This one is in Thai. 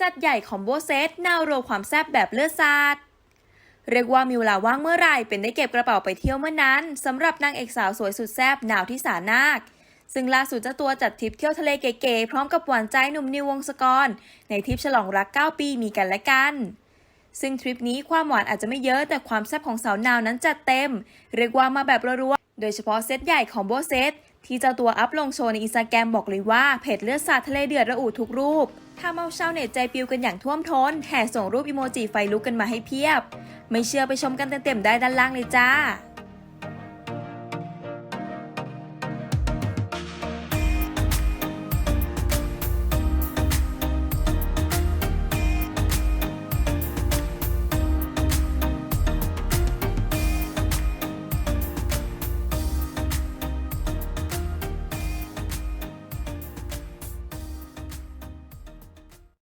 จัดใหญ่คอมโบเซตนาวโรความแซ่บแบบเลือดสาด เรียกว่ามีเวลาว่างเมื่อไหร่เป็นได้เก็บกระเป๋าไปเที่ยวเมื่อนั้นสำหรับนางเอกสาวสวยสุดแซ่บนาวที่สานาค ซึ่งล่าสุดเจ้าตัวจัดทริปเที่ยวทะเลเก๋ๆพร้อมกับหวานใจหนุ่มนิววงศกร ในทริปฉลองรัก 9 ปีมีกันและกัน ซึ่งทริปนี้ความหวานอาจจะไม่เยอะแต่ความแซ่บของสาวนาวนั้นจัดเต็ม เรียกว่ามาแบบรัวๆโดยเฉพาะเซตใหญ่ของโบเซต ที่เจ้าตัวอัพลงโชว์ในอินสตาแกรมบอกเลยว่าเผ็ดเลือดสาดทะเลเดือดระอุทุกรูปทำเอาชาวเน็ตใจปิวกันอย่างท่วมท้นแห่ส่งรูปอิโมจิไฟลุกกันมาให้เพียบ ไม่เชื่อไปชมกันเต็มๆได้ด้านล่างเลยจ้า